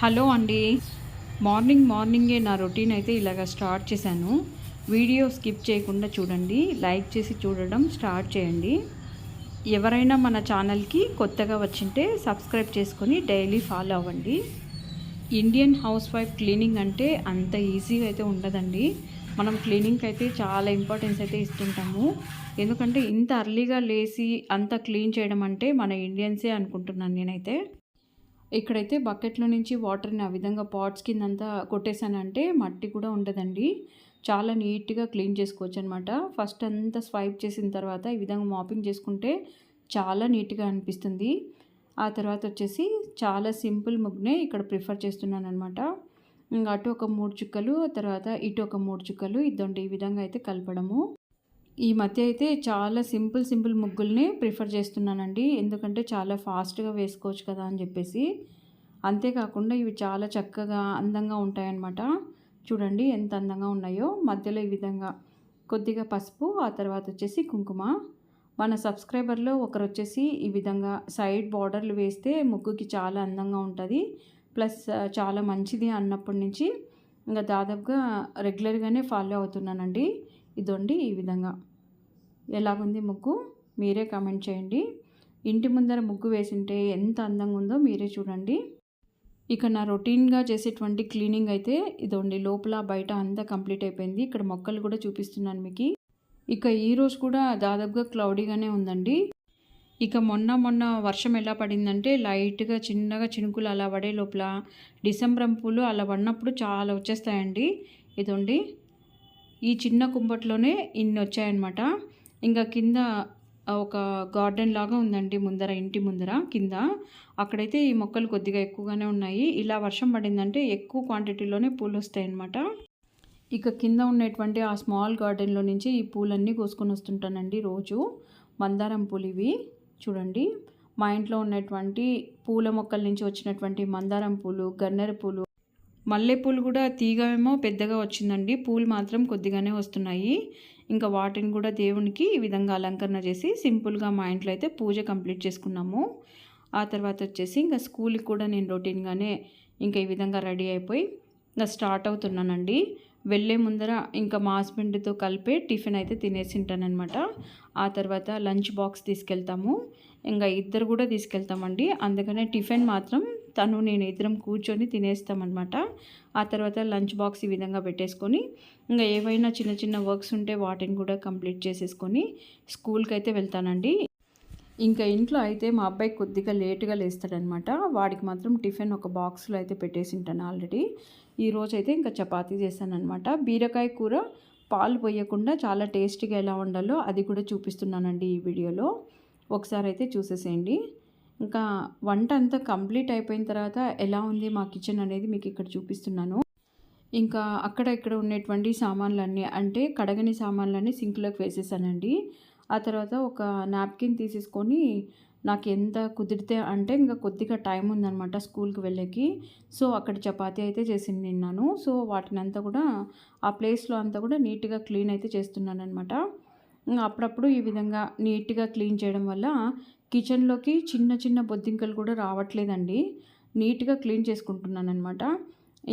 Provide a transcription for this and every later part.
Hello అండి. Morning మార్నింగే నా రొటీన్ అయితే ఇలాగ స్టార్ట్ చేశాను. వీడియో స్కిప్ చేయకుండా చూడండి. లైక్ చేసి చూడడం స్టార్ట్ చేయండి. ఎవరైనా మన ఛానల్కి కొత్తగా వచ్చింటే సబ్స్క్రైబ్ చేసుకొని డైలీ ఫాలో అవ్వండి. ఇండియన్ హౌస్ వైఫ్ క్లీనింగ్ అంటే అంత ఈజీగా అయితే ఉండదండి. మనం క్లీనింగ్కి అయితే చాలా ఇంపార్టెన్స్ అయితే ఇస్తుంటాము. ఎందుకంటే ఇంత అర్లీగా లేచి అంత క్లీన్ చేయడం అంటే మన ఇండియన్సే అనుకుంటున్నాను నేనైతే. ఇక్కడైతే బకెట్లో నుంచి వాటర్ని ఆ విధంగా పాట్స్ కిందంతా కొట్టేశానంటే మట్టి కూడా ఉండదండి. చాలా నీట్గా క్లీన్ చేసుకోవచ్చు అనమాట ఫస్ట్ అంతా స్వైప్ చేసిన తర్వాత ఈ విధంగా మాపింగ్ చేసుకుంటే చాలా నీట్గా అనిపిస్తుంది. ఆ తర్వాత వచ్చేసి చాలా సింపుల్ ముగ్గునే ఇక్కడ ప్రిఫర్ చేస్తున్నాను అనమాట ఇంకా అటు ఒక మూడు చుక్కలు తర్వాత ఇటు ఒక మూడు చుక్కలు ఇదండి ఈ విధంగా అయితే కలపడము. ఈ మధ్య అయితే చాలా సింపుల్ సింపుల్ ముగ్గుల్ని ప్రిఫర్ చేస్తున్నానండి. ఎందుకంటే చాలా ఫాస్ట్గా వేసుకోవచ్చు కదా అని చెప్పేసి. అంతేకాకుండా ఇవి చాలా చక్కగా అందంగా ఉంటాయన్నమాట. చూడండి ఎంత అందంగా ఉన్నాయో. మధ్యలో ఈ విధంగా కొద్దిగా పసుపు ఆ తర్వాత వచ్చేసి కుంకుమ. మన సబ్స్క్రైబర్లో ఒకరు వచ్చేసి ఈ విధంగా సైడ్ బార్డర్లు వేస్తే ముగ్గుకి చాలా అందంగా ఉంటుంది. ప్లస్ చాలా మంచిది అన్నప్పటి నుంచి ఇంకా దాదాపుగా రెగ్యులర్గానే ఫాలో అవుతున్నానండి. ఇదండి ఈ విధంగా. ఎలాగుంది ముగ్గు? మీరే కామెంట్ చేయండి. ఇంటి ముందర ముగ్గు వేసింటే ఎంత అందంగా ఉందో మీరే చూడండి. ఇక నా రొటీన్గా చేసేటువంటి క్లీనింగ్ అయితే ఇదండి. లోపల బయట అంతా కంప్లీట్ అయిపోయింది. ఇక్కడ మొక్కలు కూడా చూపిస్తున్నాను మీకు. ఇక ఈరోజు కూడా దాదాపుగా క్లౌడీగానే ఉందండి. ఇక మొన్న మొన్న వర్షం ఎలా పడిందంటే లైట్గా చిన్నగా చినుకులు అలా పడే లోపల డిసెంబర్ పూలు అలా పడినప్పుడు చాలా వచ్చేస్తాయండి. ఇదండి. ఈ చిన్న కుంపట్లోనే ఇన్ని వచ్చాయన్నమాట. ఇంకా కింద ఒక గార్డెన్ లాగా ఉందండి ముందర ఇంటి ముందర కింద. అక్కడైతే ఈ మొక్కలు కొద్దిగా ఎక్కువగానే ఉన్నాయి. ఇలా వర్షం పడిందంటే ఎక్కువ క్వాంటిటీలోనే పూలు వస్తాయి అన్నమాట ఇక కింద ఉన్నటువంటి ఆ స్మాల్ గార్డెన్లో నుంచి ఈ పూలన్నీ కోసుకొని వస్తుంటానండి రోజు. మందారం పూలు ఇవి. చూడండి. మా ఇంట్లో ఉన్నటువంటి పూల మొక్కల నుంచి వచ్చినటువంటి మందారం పూలు గన్నేరు పూలు మల్లెపూలు కూడా తీగమేమో పెద్దగా వచ్చిందండి. పూలు మాత్రం కొద్దిగానే వస్తున్నాయి. ఇంకా వాటిని కూడా దేవునికి ఈ విధంగా అలంకరణ చేసి సింపుల్గా మా ఇంట్లో అయితే పూజ కంప్లీట్ చేసుకున్నాము. ఆ తర్వాత వచ్చేసి ఇంకా స్కూల్కి కూడా నేను రొటీన్గానే ఇంకా ఈ విధంగా రెడీ అయిపోయి ఇంకా స్టార్ట్ అవుతున్నానండి. వెళ్ళే ముందర ఇంకా మా హస్బెండ్తో కలిపే టిఫిన్ అయితే తినేసి ఉంటానన్నమాట. ఆ తర్వాత లంచ్ బాక్స్ తీసుకెళ్తాము. ఇంకా ఇద్దరు కూడా తీసుకెళ్తామండి. అందుకనే టిఫిన్ మాత్రం తను నేను ఇద్దరం కూర్చొని తినేస్తామన్నమాట. ఆ తర్వాత లంచ్ బాక్స్ ఈ విధంగా పెట్టేసుకొని ఇంకా ఏవైనా చిన్న చిన్న వర్క్స్ ఉంటే వాటిని కూడా కంప్లీట్ చేసేసుకొని స్కూల్కి అయితే వెళ్తానండి. ఇంకా ఇంట్లో అయితే మా అబ్బాయి కొద్దిగా లేటుగా లేస్తాడనమాట వాడికి మాత్రం టిఫిన్ ఒక బాక్స్లో అయితే పెట్టేసి ఉంటాను ఆల్రెడీ. ఈరోజు అయితే ఇంకా చపాతీ చేశానమాట బీరకాయ కూర పాలు పోయకుండా చాలా టేస్టీగా ఎలా ఉండాలో అది కూడా చూపిస్తున్నానండి ఈ వీడియోలో. ఒకసారి అయితే చూసేసేయండి. ఇంకా వంట అంతా కంప్లీట్ అయిపోయిన తర్వాత ఎలా ఉంది మా కిచెన్ అనేది మీకు ఇక్కడ చూపిస్తున్నాను. ఇంకా అక్కడ ఇక్కడ ఉన్నటువంటి సామాన్లన్నీ అంటే కడగని సామాన్లన్నీ సింక్లోకి వేసేసానండి. ఆ తర్వాత ఒక నాప్కిన్ తీసేసుకొని నాకు ఎంత కుదిరితే అంటే ఇంకా కొద్దిగా టైం ఉందనమాట స్కూల్కి వెళ్ళేకి. సో అక్కడ చపాతీ అయితే చేసింది నిన్నాను. సో వాటిని అంతా కూడా ఆ ప్లేస్లో అంతా కూడా నీట్గా క్లీన్ అయితే చేస్తున్నాను అనమాట అప్పుడప్పుడు ఈ విధంగా నీట్గా క్లీన్ చేయడం వల్ల కిచెన్లోకి చిన్న చిన్న బొద్దింకలు కూడా రావట్లేదండి. నీట్గా క్లీన్ చేసుకుంటున్నాను అనమాట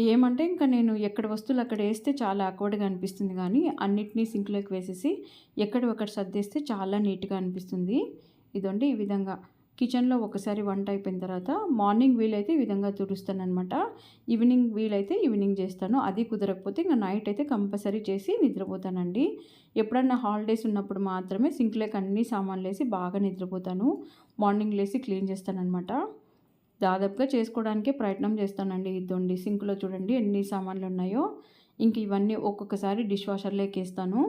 ఏమంటే ఇంకా నేను ఎక్కడ వస్తువులు అక్కడ వేస్తే చాలా అక్వర్డ్గా అనిపిస్తుంది కానీ అన్నిటినీ సింక్లోకి వేసేసి ఎక్కడ ఒకటి సర్దేస్తే చాలా నీట్గా అనిపిస్తుంది. ఇదండి ఈ విధంగా. కిచెన్లో ఒకసారి వంట అయిపోయిన తర్వాత మార్నింగ్ వీలైతే ఈ విధంగా తుడుస్తాను అనమాట ఈవినింగ్ వీలైతే ఈవినింగ్ చేస్తాను. అది కుదరకపోతే ఇంకా నైట్ అయితే కంపల్సరీ చేసి నిద్రపోతానండి. ఎప్పుడన్నా హాలిడేస్ ఉన్నప్పుడు మాత్రమే సింక్లోకి అన్ని సామాన్లు వేసి బాగా నిద్రపోతాను. మార్నింగ్ లేసి క్లీన్ చేస్తానమాట దాదాపుగా చేసుకోవడానికే ప్రయత్నం చేస్తానండి ఇద్దండి సింక్లో చూడండి ఎన్ని సామాన్లు ఉన్నాయో. ఇంక ఇవన్నీ ఒక్కొక్కసారి డిష్ వాషర్లోకి వేస్తాను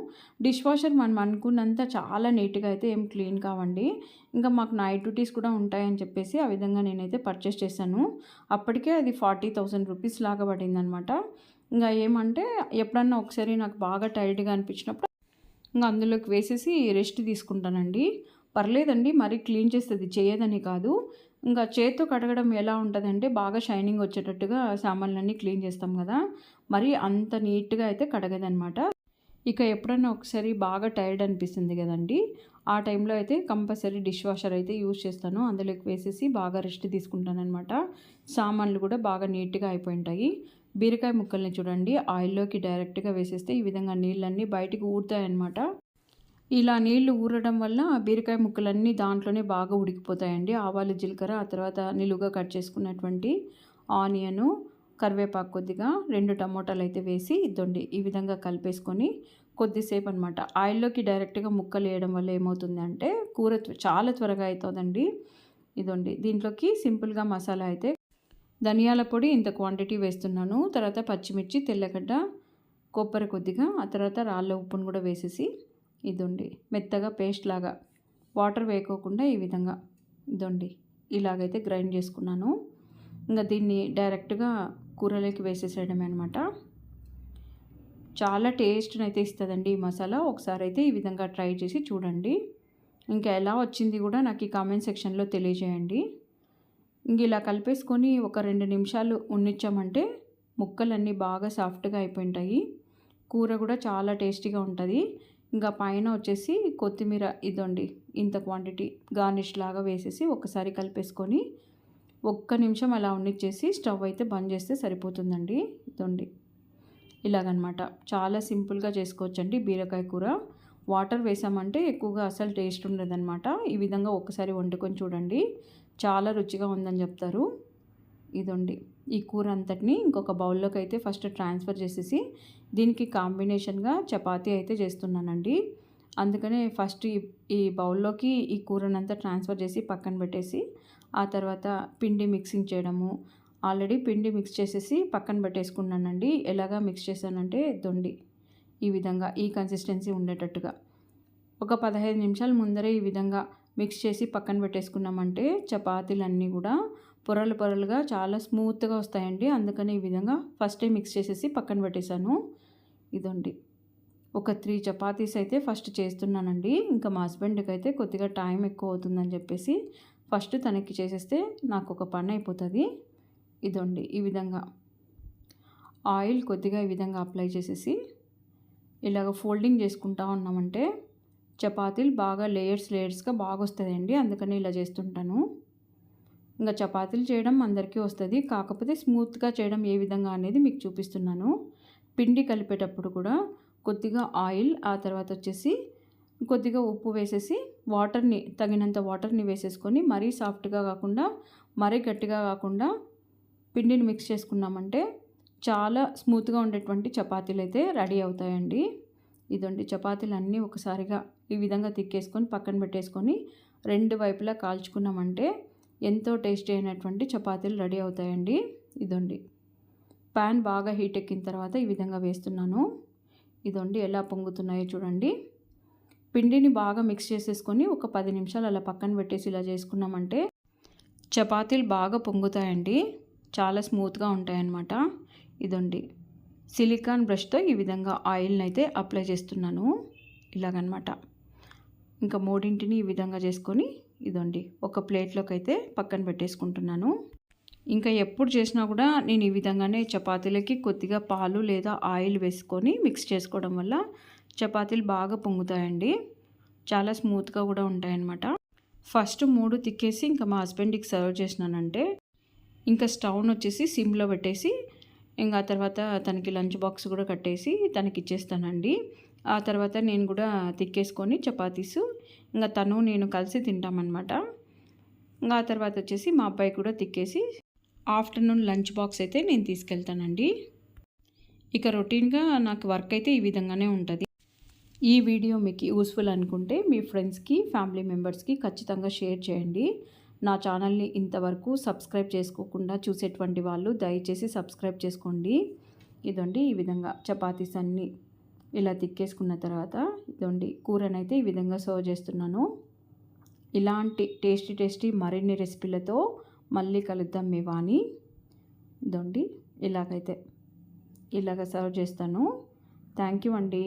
డిష్ వాషర్ మనం అనుకున్నంత చాలా నీట్గా అయితే ఏం క్లీన్ కావండి. ఇంకా మాకు నైట్ డ్యూటీస్ కూడా ఉంటాయని చెప్పేసి ఆ విధంగా నేనైతే పర్చేస్ చేశాను. అప్పటికే అది ఫార్టీ థౌసండ్ రూపీస్ లాగా పడిందనమాట. ఇంకా ఏమంటే ఎప్పుడన్నా ఒకసారి నాకు బాగా టైర్డ్గా అనిపించినప్పుడు ఇంకా అందులోకి వేసేసి రెస్ట్ తీసుకుంటానండి. పర్లేదండి మరీ క్లీన్ చేస్తుంది చేయదని కాదు. ఇంకా చేత్తో కడగడం ఎలా ఉంటుందంటే బాగా షైనింగ్ వచ్చేటట్టుగా సామాన్లన్నీ క్లీన్ చేస్తాం కదా. మరి అంత నీట్గా అయితే కడగదనమాట ఇక ఎప్పుడైనా ఒకసారి బాగా టైర్డ్ అనిపిస్తుంది కదండి. ఆ టైంలో అయితే కంపల్సరీ డిష్ వాషర్ అయితే యూజ్ చేస్తాను. అందులోకి వేసేసి బాగా రెస్ట్ తీసుకుంటాను అనమాట సామాన్లు కూడా బాగా నీట్గా అయిపోయి ఉంటాయి బీరకాయ ముక్కల్ని చూడండి. ఆయిల్లోకి డైరెక్ట్గా వేసేస్తే ఈ విధంగా నీళ్ళన్నీ బయటికి ఊరుతాయన్నమాట. ఇలా నీళ్ళు ఊరడం వల్ల బీరకాయ ముక్కలన్నీ దాంట్లోనే బాగా ఉడికిపోతాయండి. ఆవాలు జీలకర్ర ఆ తర్వాత నిలువుగా కట్ చేసుకున్నటువంటి ఆనియను కరివేపాకు కొద్దిగా రెండు టమోటాలు అయితే వేసి ఇద్దండి. ఈ విధంగా కలిపేసుకొని కొద్దిసేపు అనమాట ఆయిల్లోకి డైరెక్ట్గా ముక్కలు వేయడం వల్ల ఏమవుతుంది అంటే కూర చాలా త్వరగా అవుతుందండి ఇదండి. దీంట్లోకి సింపుల్గా మసాలా అయితే ధనియాల పొడి ఇంత క్వాంటిటీ వేస్తున్నాను. తర్వాత పచ్చిమిర్చి తెల్లగడ్డ కొబ్బరి కొద్దిగా ఆ తర్వాత రాళ్ళ ఉప్పును కూడా వేసేసి ఇదండి. మెత్తగా పేస్ట్ లాగా వాటర్ వేయకోకుండా ఈ విధంగా ఇదండి. ఇలాగైతే గ్రైండ్ చేసుకున్నాను. ఇంకా దీన్ని డైరెక్ట్గా కూరలోకి వేసేసేయడమే అనమాట చాలా టేస్ట్ని అయితే ఇస్తుందండి ఈ మసాలా. ఒకసారి అయితే ఈ విధంగా ట్రై చేసి చూడండి. ఇంకా ఎలా వచ్చింది కూడా నాకు ఈ కామెంట్ సెక్షన్లో తెలియజేయండి. ఇంక ఇలా కలిపేసుకొని ఒక రెండు నిమిషాలు ఉన్నిచ్చామంటే ముక్కలన్నీ బాగా సాఫ్ట్గా అయిపోయింటాయి. కూర కూడా చాలా టేస్టీగా ఉంటుంది. ఇంకా పైన వచ్చేసి కొత్తిమీర ఇదండి ఇంత క్వాంటిటీ గార్నిష్ లాగా వేసేసి ఒకసారి కలిపేసుకొని ఒక్క నిమిషం అలా ఉన్నిచ్చేసి స్టవ్ అయితే బంద్ చేస్తే సరిపోతుందండి. ఇదండి. ఇలాగనమాట. చాలా సింపుల్గా చేసుకోవచ్చండి బీరకాయ కూర. వాటర్ వేసామంటే ఎక్కువగా అసలు టేస్ట్ ఉండదన్నమాట ఈ విధంగా ఒక్కసారి వండుకొని చూడండి. చాలా రుచిగా ఉందని చెప్తారు. ఇదండి. ఈ కూర అంతటిని ఇంకొక బౌల్లోకి అయితే ఫస్ట్ ట్రాన్స్ఫర్ చేసేసి దీనికి కాంబినేషన్గా చపాతీ అయితే చేస్తున్నానండి. అందుకనే ఫస్ట్ ఈ ఈ బౌల్లోకి ఈ కూరనంతా ట్రాన్స్ఫర్ చేసి పక్కన పెట్టేసి ఆ తర్వాత పిండి మిక్సింగ్ చేయడము. ఆల్రెడీ పిండి మిక్స్ చేసేసి పక్కన పెట్టేసుకున్నానండి. ఎలాగా మిక్స్ చేశానంటే దొండి. ఈ విధంగా ఈ కన్సిస్టెన్సీ ఉండేటట్టుగా. ఒక పదహైదు నిమిషాల ముందరే ఈ విధంగా మిక్స్ చేసి పక్కన పెట్టేసుకున్నామంటే చపాతీలన్నీ కూడా పొరలు పొరలుగా చాలా స్మూత్గా వస్తాయండి. అందుకని ఈ విధంగా ఫస్ట్ మిక్స్ చేసేసి పక్కన పెట్టేశాను. ఇదండి ఒక త్రీ చపాతీస్ అయితే ఫస్ట్ చేస్తున్నానండి. ఇంకా మా హస్బెండ్కి అయితే కొద్దిగా టైం ఎక్కువ అవుతుందని చెప్పేసి ఫస్ట్ తనకి చేసేస్తే నాకు ఒక పని అయిపోతుంది. ఇదండి ఈ విధంగా. ఆయిల్ కొద్దిగా ఈ విధంగా అప్లై చేసేసి ఇలాగ ఫోల్డింగ్ చేసుకుంటా ఉన్నామంటే చపాతీలు బాగా లేయర్స్ లేయర్స్గా బాగా వస్తుందండి అందుకని ఇలా చేస్తుంటాను. ఇంకా చపాతీలు చేయడం అందరికీ వస్తుంది కాకపోతే స్మూత్గా చేయడం ఏ విధంగా అనేది మీకు చూపిస్తున్నాను. పిండి కలిపేటప్పుడు కూడా కొద్దిగా ఆయిల్ ఆ తర్వాత వచ్చేసి కొద్దిగా ఉప్పు వేసేసి వాటర్ని తగినంత వాటర్ని వేసేసుకొని మరీ సాఫ్ట్గా కాకుండా మరీ గట్టిగా కాకుండా పిండిని మిక్స్ చేసుకున్నామంటే చాలా స్మూత్గా ఉండేటువంటి చపాతీలు అయితే రెడీ అవుతాయండి. ఇదండి చపాతీలు అన్నీ ఒకసారిగా ఈ విధంగా తిక్కేసుకొని పక్కన పెట్టేసుకొని రెండు వైపులా కాల్చుకున్నామంటే ఎంతో టేస్టీ అయినటువంటి చపాతీలు రెడీ అవుతాయండి. ఇదండి. ప్యాన్ బాగా హీట్ ఎక్కిన తర్వాత ఈ విధంగా వేస్తున్నాను. ఇదండి ఎలా పొంగుతున్నాయో చూడండి. పిండిని బాగా మిక్స్ చేసేసుకొని ఒక పది నిమిషాలు అలా పక్కన పెట్టేసి ఇలా చేసుకున్నామంటే చపాతీలు బాగా పొంగుతాయండి. చాలా స్మూత్గా ఉంటాయన్నమాట. ఇదండి. సిలికాన్ బ్రష్తో ఈ విధంగా ఆయిల్ని అయితే అప్లై చేస్తున్నాను. ఇలాగనమాట ఇంకా మూడింటిని ఈ విధంగా చేసుకొని ఇదండి. ఒక ప్లేట్లోకి అయితే పక్కన పెట్టేసుకుంటున్నాను. ఇంకా ఎప్పుడు చేసినా కూడా నేను ఈ విధంగానే చపాతీలకి కొద్దిగా పాలు లేదా ఆయిల్ వేసుకొని మిక్స్ చేసుకోవడం వల్ల చపాతీలు బాగా పొంగుతాయండి. చాలా స్మూత్గా కూడా ఉంటాయన్నమాట. ఫస్ట్ మూడు తిక్కేసి ఇంకా మా హస్బెండ్కి సర్వ్ చేసినానంటే ఇంకా స్టవ్ను వచ్చేసి సిమ్లో పెట్టేసి ఇంకా తర్వాత తనకి లంచ్ బాక్స్ కూడా కట్టేసి తనకి ఇచ్చేస్తానండి. ఆ తర్వాత నేను కూడా తిక్కేసుకొని చపాతీసు ఇంకా తను నేను కలిసి తింటామన్నమాట. ఇంకా ఆ తర్వాత వచ్చేసి మా అబ్బాయి కూడా తిక్కేసి ఆఫ్టర్నూన్ లంచ్ బాక్స్ అయితే నేను తీసుకెళ్తానండి. ఇక రొటీన్గా నాకు వర్క్ అయితే ఈ విధంగానే ఉంటుంది. ఈ వీడియో మీకు యూస్ఫుల్ అనుకుంటే మీ ఫ్రెండ్స్కి ఫ్యామిలీ మెంబర్స్కి ఖచ్చితంగా షేర్ చేయండి. నా ఛానల్ని ఇంతవరకు సబ్స్క్రైబ్ చేసుకోకుండా చూసేటువంటి వాళ్ళు దయచేసి సబ్స్క్రైబ్ చేసుకోండి. ఇదండి ఈ విధంగా చపాతీస్ అన్నీ ఇలా తిక్కేసుకున్న తర్వాత ఇదండి కూరనైతే ఈ విధంగా సర్వ్ చేస్తున్నాను. ఇలాంటి టేస్టీ టేస్టీ మరిన్ని రెసిపీలతో మళ్ళీ కలుద్దాం మీ వాణి. ఇదండి ఇలాగైతే ఇలాగ సర్వ్ చేస్తాను. థ్యాంక్ యూ అండి.